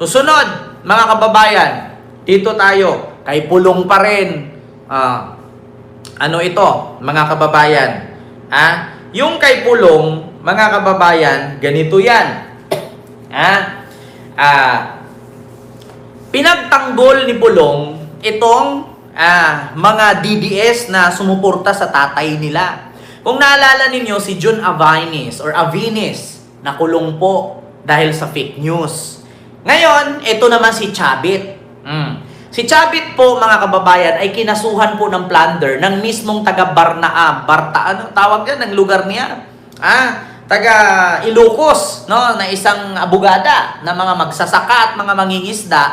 Susunod, mga kababayan, dito tayo, kay Pulong pa rin. Ah, ano ito, mga kababayan? Ah, yung kay Pulong, mga kababayan, ganito yan. Ah, ah, pinagtanggol ni Pulong itong ah, mga DDS na sumuporta sa tatay nila. Kung naalala ninyo si John Avinis or Avinis, nakulong po dahil sa fake news. Ngayon, ito naman si Chabit. Mm. Si Chabit po, mga kababayan, ay kinasuhan po ng plunder ng mismong taga Barnaa, Barta, ano tawag yan, ng lugar niya? Ah, taga Ilocos, no, na isang abogada na mga magsasaka at mga mangingisda.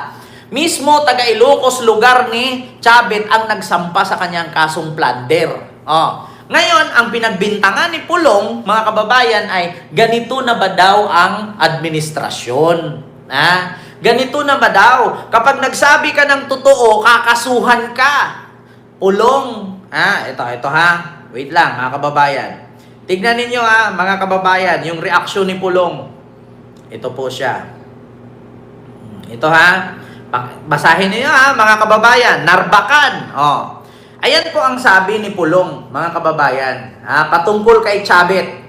Mismo taga Ilocos lugar ni Chabit ang nagsampa sa kanyang kasong plunder. Oh. Ngayon, ang pinagbintangan ni Pulong, mga kababayan, ay ganito na ba daw ang administrasyon? Ha? Ganito na ba daw? Kapag nagsabi ka ng totoo, kakasuhan ka. Pulong. Ha? Ito, ito ha. Wait lang, mga kababayan. Tignan ninyo ha, mga kababayan, yung reaksyon ni Pulong. Ito po siya. Ito ha. Basahin niyo ha, mga kababayan. Narbakan. Oh. Ayan po ang sabi ni Pulong, mga kababayan. Ha, patungkol kay Chabit.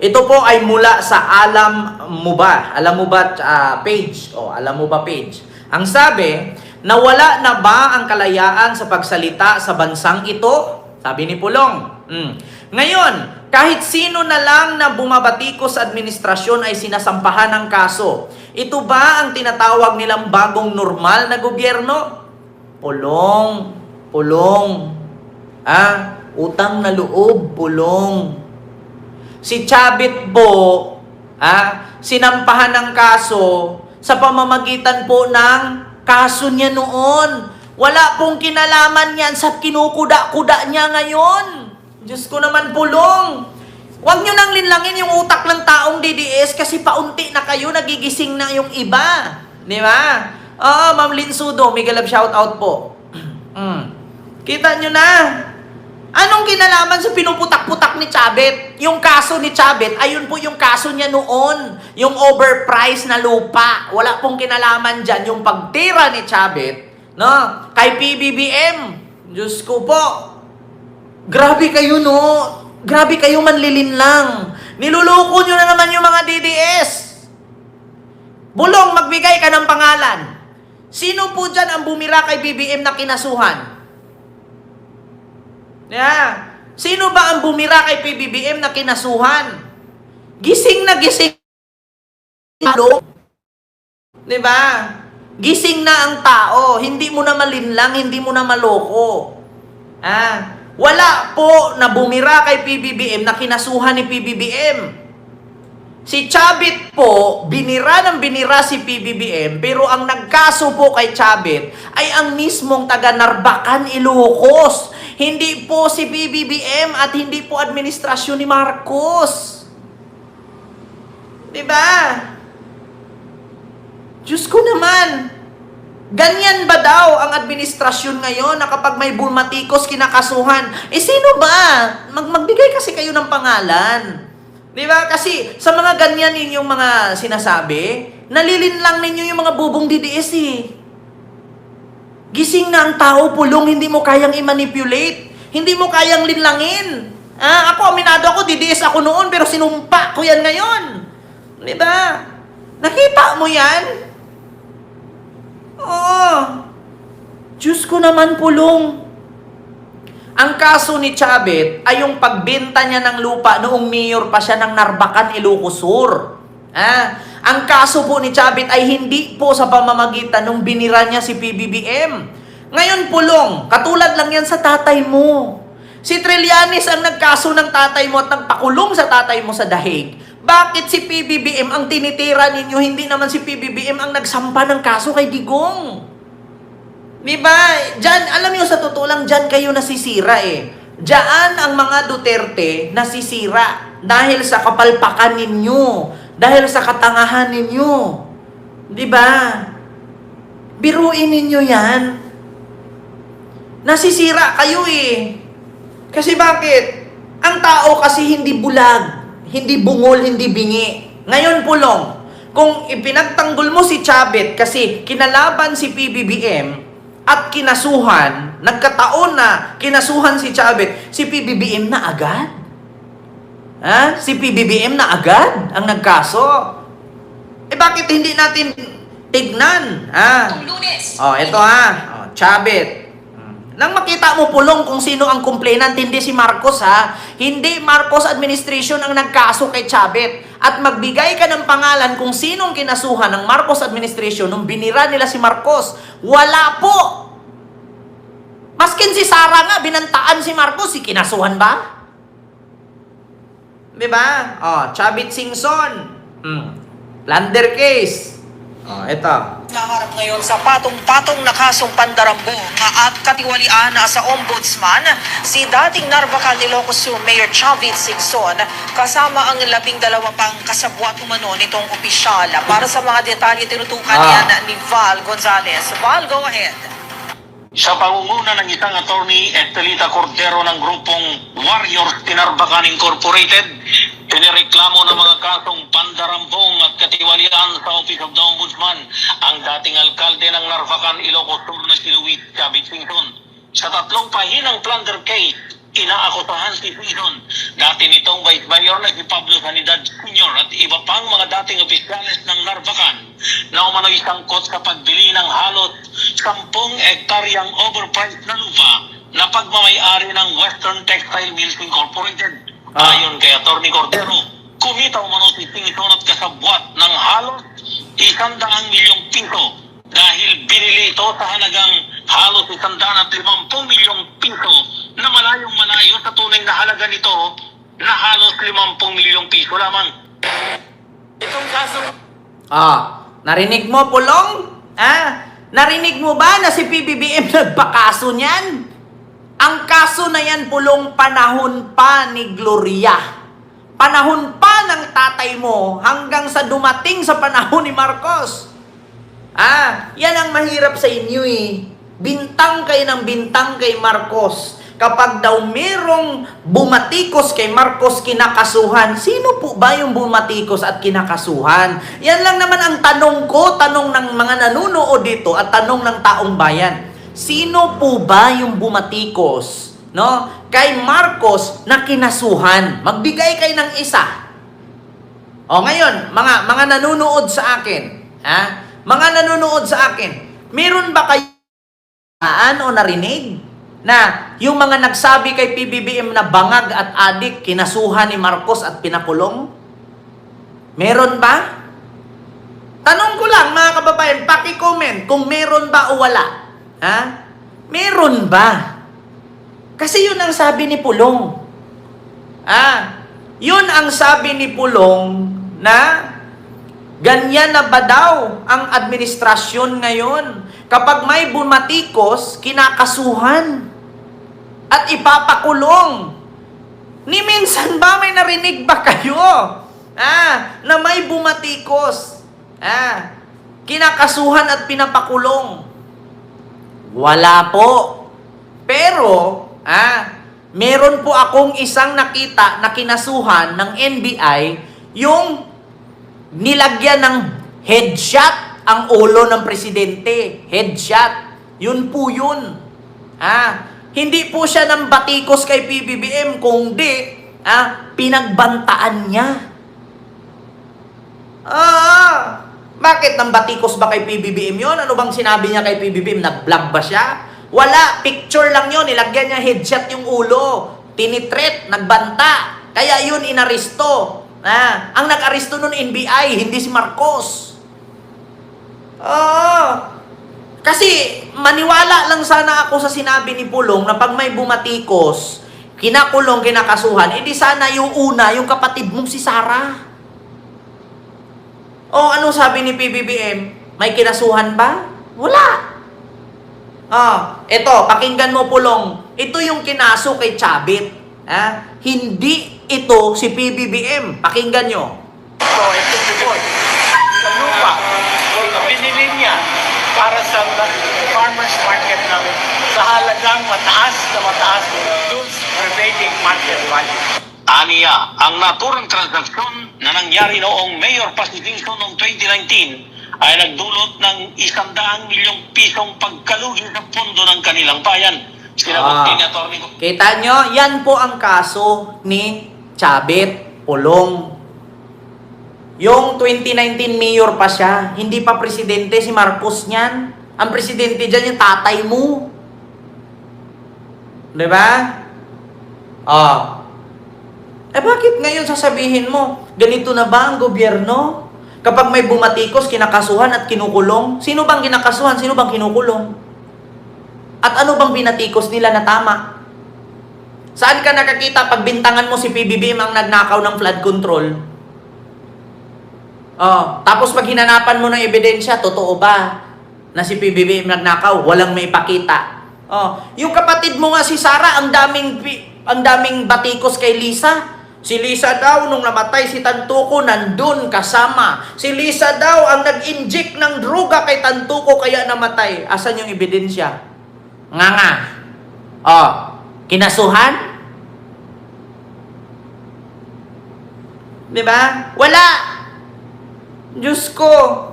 Ito po ay mula sa Alam Mo Ba? Alam mo ba ah, page? O, Alam mo ba page? Ang sabi, nawala na ba ang kalayaan sa pagsalita sa bansang ito? Sabi ni Pulong. Hmm. Ngayon, kahit sino na lang na bumabatikos sa administrasyon ay sinasampahan ng kaso. Ito ba ang tinatawag nilang bagong normal na gobyerno? Pulong, pulong. Ah, utang na loob, pulong. Si Chabit po, ah, sinampahan ng kaso sa pamamagitan po ng kaso niya noon. Wala pong kinalaman yan sa kinukuda-kuda niya ngayon. Diyos ko naman pulong. Huwag nyo nang linlangin yung utak ng taong DDS kasi paunti na kayo, nagigising na yung iba. Di ba? Oo, Ma'am Linsudo, Miguel Love shout out po. mm. Kita nyo na. Anong kinalaman sa pinuputak-putak ni Chabet? Yung kaso ni Chabet, ayun po yung kaso niya noon. Yung overpriced na lupa. Wala pong kinalaman dyan. Yung pagtira ni Chabet, no? Kay PBBM. Diyos ko po. Grabe kayo, no? Grabe kayo manlilin lang. Niluloko nyo na naman yung mga DDS. Bulong, magbigay ka ng pangalan. Sino po dyan ang bumira kay BBM na kinasuhan? Yeah. Sino ba ang bumira kay PBBM na kinasuhan? Gising na gising. Halo. 'Di ba? Gising na ang tao, hindi mo na malinlang, hindi mo na maloko. Ah, wala po na bumira kay PBBM na kinasuhan ni PBBM. Si Chabit po, binira ng binira si PBBM, pero ang nagkaso po kay Chabit ay ang mismong taga Narbacan, Ilocos. Hindi po si PBBM at hindi po administrasyon ni Marcos. Di ba? Diyos ko naman. Ganyan ba daw ang administrasyon ngayon na kapag may bumatikos kinakasuhan? Eh sino ba? Mag magbigay kasi kayo ng pangalan. Di ba? Kasi sa mga ganyan ninyong mga sinasabi, nalilin lang ninyo yung mga bubong DDS eh. Gising na ang tao, pulong, hindi mo kayang i-manipulate. Hindi mo kayang linlangin. Ah, ako, aminado ako, DDS ako noon, pero sinumpa ko yan ngayon. Di ba? Nakita mo yan? Oo. Diyos ko naman pulong. Ang kaso ni Chabit ay yung pagbenta niya ng lupa noong mayor pa siya ng Narbacan, Ilocos Sur. Ah, ang kaso po ni Chabit ay hindi po sa pamamagitan nung binira niya si PBBM. Ngayon pulong, katulad lang yan sa tatay mo. Si Trillanes ang nagkaso ng tatay mo at nagpakulong sa tatay mo sa dahig. Bakit si PBBM ang tinitira ninyo? Hindi naman si PBBM ang nagsampa ng kaso kay Digong. Di ba? Diyan, alam niyo sa totoo lang, diyan kayo nasisira eh. Diyan ang mga Duterte nasisira dahil sa kapalpakan ninyo, dahil sa katangahan ninyo. Di ba? Biruin ninyo yan. Nasisira kayo eh. Kasi bakit? Ang tao kasi hindi bulag, hindi bungol, hindi bingi. Ngayon pulong, kung ipinagtanggol mo si Chabit kasi kinalaban si PBBM at kinasuhan, nagkataon na kinasuhan si Chabit, si PBBM na agad? Ha? Si PBBM na agad ang nagkaso? Eh bakit hindi natin tignan? Ha? Lunes. Oh, ito ha. Oh, Chabit. Nang makita mo pulong kung sino ang complainant, hindi si Marcos ha. Hindi Marcos administration ang nagkaso kay Chabit. At magbigay ka ng pangalan kung sino ang kinasuhan ng Marcos administration nung binira nila si Marcos. Wala po. Maskin si Sara nga, binantaan si Marcos, si kinasuhan ba? Di ba? Oh, Chabit Singson. Hmm. Plunder case. Oh, ito. Naharap ngayon sa patong-patong na kasong pandarambong at katiwalian na sa ombudsman si dating Narvacan Ilocos Sur Mayor Chavit Singson kasama ang labing dalawa pang kasabwat umano nitong opisyal. Para sa mga detalye tinutukan Ah. yan ni Val Gonzalez. Val, go ahead. Sa pangunguna ng isang attorney Estelita Cordero ng grupong Warriors Tinarbacan Incorporated, pinireklamo ng mga kasong pandarambong at katiwalian sa Office of the Ombudsman ang dating alkalde ng Narvacan, Ilocos Sur na si Luis Singson. Sa tatlong pahinang plunder case, inaakusahan si Singson, dati nitong Vice Mayor na si Pablo Sanidad Sr. at iba pang mga dating opisyales ng Narvacan na umano'y sangkot sa pagbili ng halos 10 ektaryang overpriced na lupa na pagmamayari ng Western Textile Mills Incorporated. Ah. Ayon kay Atty. Cordero, kumita umano si Singson at kasabwat ng halos 100 milyong piso dahil binili ito sa halagang halos 150 milyong piso malayong malayo sa tunay na halaga nito na halos 50 milyong piso lamang. Itong kaso Ah, narinig mo, Pulong? Ah, narinig mo ba na si PBBM nagpakaso niyan? Ang kaso na yan, Pulong, panahon pa ni Gloria. Panahon pa ng tatay mo hanggang sa dumating sa panahon ni Marcos. Ah, yan ang mahirap sa inyo eh. Bintang kayo ng bintang kay Marcos. Kapag daw merong bumatikos kay Marcos kinakasuhan, sino po ba yung bumatikos at kinakasuhan? Yan lang naman ang tanong ko, tanong ng mga nanunood dito at tanong ng taong bayan. Sino po ba yung bumatikos no, kay Marcos na kinasuhan? Magbigay kayo ng isa. O ngayon, mga mga nanonood sa akin, ha? Mga nanonood sa akin, meron ba kayo o narinig na yung mga nagsabi kay PBBM na bangag at adik kinasuhan ni Marcos at pinakulong? Meron ba? Tanong ko lang mga kababayan, paki-comment kung meron ba o wala. Ha? Meron ba? Kasi yun ang sabi ni Pulong. Ah, yun ang sabi ni Pulong na ganyan na ba daw ang administrasyon ngayon? Kapag may bumatikos, kinakasuhan at ipapakulong. Ni minsan ba may narinig ba kayo? Ah, na may bumatikos. Ah, kinakasuhan at pinapakulong. Wala po. Pero, ah, meron po akong isang nakita na kinasuhan ng NBI yung nilagyan ng headshot ang ulo ng presidente. Headshot. Yun po yun. Ah, hindi po siya ng batikos kay PBBM, kundi ah, pinagbantaan niya. Ah, bakit nang batikos ba kay PBBM yon? Ano bang sinabi niya kay PBBM? Nag-vlog ba siya? Wala, picture lang yon. Nilagyan niya headshot yung ulo. Tinitreat, nagbanta. Kaya yun inaristo. Ah, ang nag-aristo nun NBI, hindi si Marcos. Ah, kasi maniwala lang sana ako sa sinabi ni Pulong na pag may bumatikos, kinakulong, kinakasuhan, edi sana yung una, yung kapatid mong si Sarah. O ano sabi ni PBBM? May kinasuhan ba? Wala. Ah, ito, pakinggan mo pulong. Ito yung kinaso kay Chabit. Ah, hindi ito si PBBM. Pakinggan nyo. So, ito po, sa lupa, binili niya para sa farmer's market ng sa halagang mataas na mataas doon sa prevailing market value. Aniya, ang naturang transaksyon na nangyari noong Mayor Pacifico noong 2019 ay nagdulot ng isandaang milyong pisong pagkalugi sa pondo ng kanilang bayan. Sinagot Ah. ni Atty. Kita nyo, yan po ang kaso ni Chabit Pulong. Yung 2019 mayor pa siya, hindi pa presidente si Marcos niyan. Ang presidente dyan yung tatay mo. Di ba? Ah. Eh bakit ngayon sasabihin mo, ganito na ba ang gobyerno? Kapag may bumatikos, kinakasuhan at kinukulong. Sino bang kinakasuhan? Sino bang kinukulong? At ano bang binatikos nila na tama? Saan ka nakakita pag bintangan mo si PBBM ang nagnakaw ng flood control? Oh, tapos pag hinanapan mo ng ebidensya, totoo ba na si PBBM nagnakaw? Walang may pakita. Oh, yung kapatid mo nga si Sara, ang daming ang daming batikos kay Lisa. Si Lisa daw nung namatay si Tantuko nandun kasama. Si Lisa daw ang nag-inject ng droga kay Tantuko kaya namatay. Asan yung ebidensya? Nga nga. Oh, kinasuhan? Di ba? Wala. Diyos ko.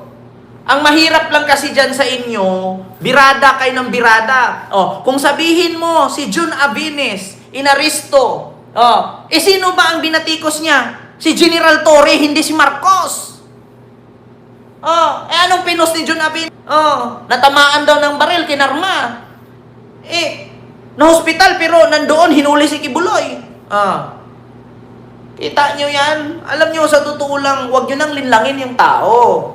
Ang mahirap lang kasi dyan sa inyo, birada kayo ng birada. Oh, kung sabihin mo, si Jun Avines, inaristo. Oh, eh sino ba ang binatikos niya? Si General Torre, hindi si Marcos. Oh, eh anong pinos ni Jun Avines? Oh, natamaan daw ng baril, kinarma. Eh, na-hospital pero nandoon hinuli si Kibuloy. Ah. Kita nyo yan? Alam nyo, sa totoo lang, huwag nyo nang linlangin yung tao.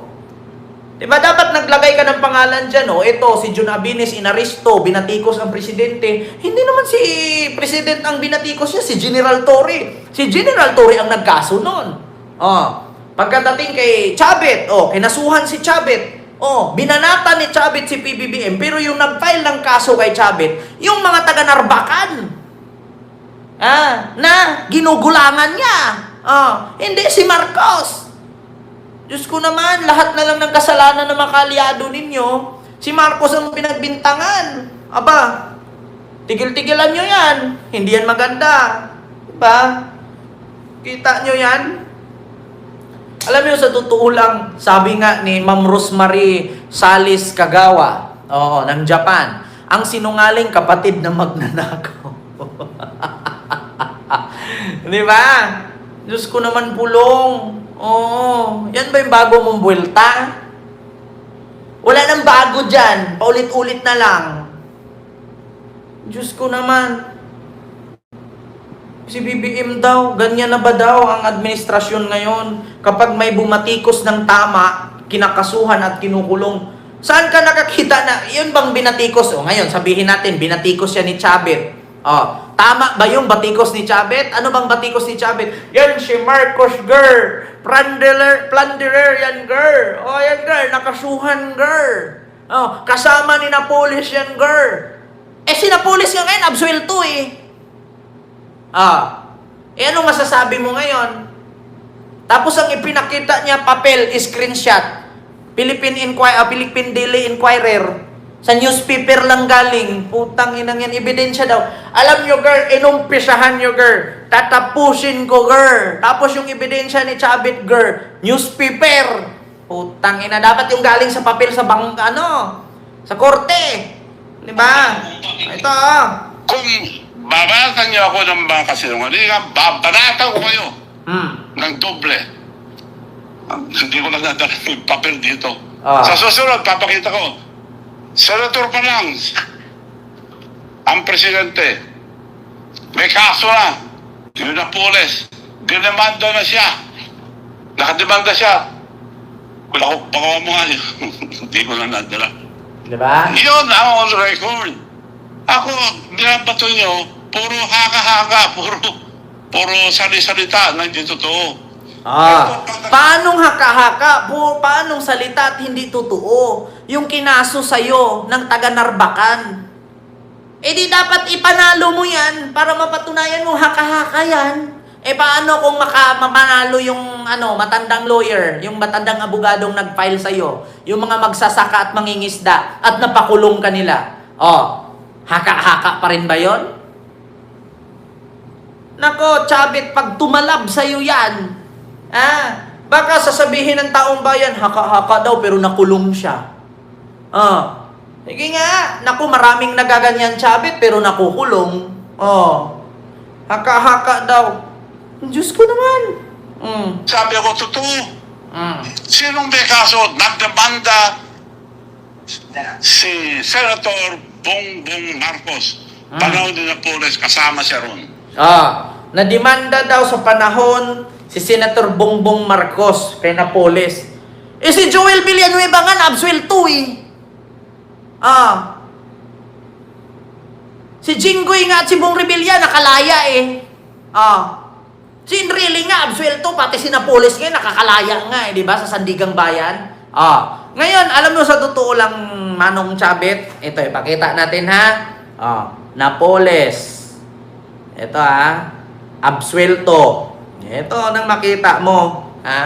Diba dapat naglagay ka ng pangalan dyan, oh. Ito, si Jun Abines inaristo, binatikos ang presidente. Hindi naman si president ang binatikos niya, si General Torre. Si General Torre ang nagkaso nun. Oh. Pagkadating kay Chabit, oh, kinasuhan si Chabit. Oh, binanata ni Chabit si PBBM, pero yung nag-file ng kaso kay Chabit, yung mga taga-Narbacan. Ah, na ginugulangan niya. Ah, hindi si Marcos. Diyos ko naman, lahat na lang ng kasalanan ng mga kaalyado ninyo, si Marcos ang pinagbintangan. Aba, tigil-tigilan nyo yan. Hindi yan maganda. Diba? Kita nyo yan? Alam niyo sa totoo lang, sabi nga ni Ma'am Rosemary Salis Kagawa, oo, ng Japan, ang sinungaling kapatid na magnanakaw. Di ba? Diyos ko naman pulong. Oo. Yan ba yung bago mong buwelta? Wala nang bago dyan. Paulit-ulit na lang. Diyos ko naman. Si BBM daw, ganyan na ba daw ang administrasyon ngayon? Kapag may bumatikos ng tama, kinakasuhan at kinukulong. Saan ka nakakita na, yun bang binatikos? O ngayon, sabihin natin, binatikos siya ni Chabit. Oh, tama ba yung batikos ni Chabit? Ano bang batikos ni Chabit? Yan si Marcos Ger. Plunderer, plunderer yan, Ger. Oh, yan, Ger. Nakasuhan, Ger. Oh, kasama ni Napolis yan, Ger. Eh, si Napolis nga ngayon, absuelto eh. Ah. Eh, ano masasabi mo ngayon? Tapos ang ipinakita niya, papel, screenshot. Philippine Inquirer, ah, Philippine Daily Inquirer. Sa newspaper lang galing. Putang inang yan, ebidensya daw. Alam nyo, girl, inumpisahan nyo, girl. Tatapusin ko, girl. Tapos yung ebidensya ni Chabit, girl, newspaper. Putang ina, dapat yung galing sa papel sa bang, ano, sa korte. Di ba? Ito, ah. Kung babatan niyo ako ng mga kasinungalingan, babanatan ko kayo Hmm. ng doble. Ah, Hindi ko lang nadala yung papel dito. Ah. Sa susunod, papakita ko. Senator pa lang, ang presidente, may kaso na. Yun na pulis. Dinemanda na siya. Nakademanda siya. Wala ko, baka mo nga yun. Hindi ko lang nadala. Di ba? Yun ang on record. Ako, binabato nyo, puro haka-haka, puro, puro sali-salita na hindi totoo. Ah, paanong haka-haka? Po, paanong salita at hindi totoo? Yung kinaso sa'yo ng taga Narbacan. Eh di dapat ipanalo mo yan para mapatunayan mo haka-haka yan. Eh paano kung maka, mamanalo yung ano, matandang lawyer, yung matandang abogadong nag-file sa'yo, yung mga magsasaka at mangingisda at napakulong kanila. Oh, haka-haka pa rin ba yon? Nako, Chabit, pag tumalab sa'yo yan, ah, baka sasabihin ng taong bayan, haka-haka daw pero nakulong siya. Ah, sige nga, naku, maraming nagaganyan, Chabit, pero nakukulong. Oh, haka-haka daw. Diyos ko naman. Mm, Sabi ko, totoo. mm. Sinong may kaso? Nagdemanda si Senator Bongbong Marcos. Ah. Panahon din ng pulis, kasama siya ron. Ah, nadimanda daw sa panahon si Senator Bongbong Marcos kay Napoles. Eh si Joel Villanueva nga na-absuelto eh. Ah. Si Jinggoy nga at si Bong Revilla nakalaya eh. Ah. Si Enrile nga absuelto pati si Napoles nga nakakalaya nga eh, di ba sa Sandigang Bayan? Ah. Ngayon, alam mo sa totoo lang Manong Chabit, ito ipakita natin ha. Ah, Napoles. Ito ha. Absuelto. Ito nang makita mo. Ha?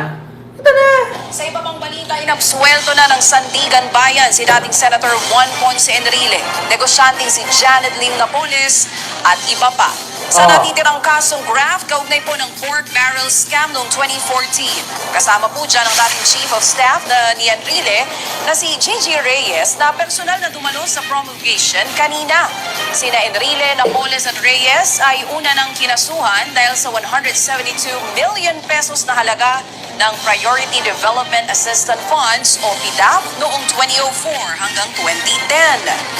Ito na. Sa iba pang balita, inabsuelto na ng Sandigan Bayan si dating Senator Juan Ponce Enrile, negosyanteng si Janet Lim Napoles at iba pa. Sa Oh. natitirang kasong graft, kaugnay po ng pork barrel scam noong 2014. Kasama po dyan ang dating Chief of Staff na ni Enrile na si Gigi Reyes na personal na dumalo sa promulgation kanina. Sina Enrile, Napoles at Reyes ay una ng kinasuhan dahil sa 172 million pesos na halaga ng Priority Development Assistance Funds o PDAP noong 2004 hanggang 2010.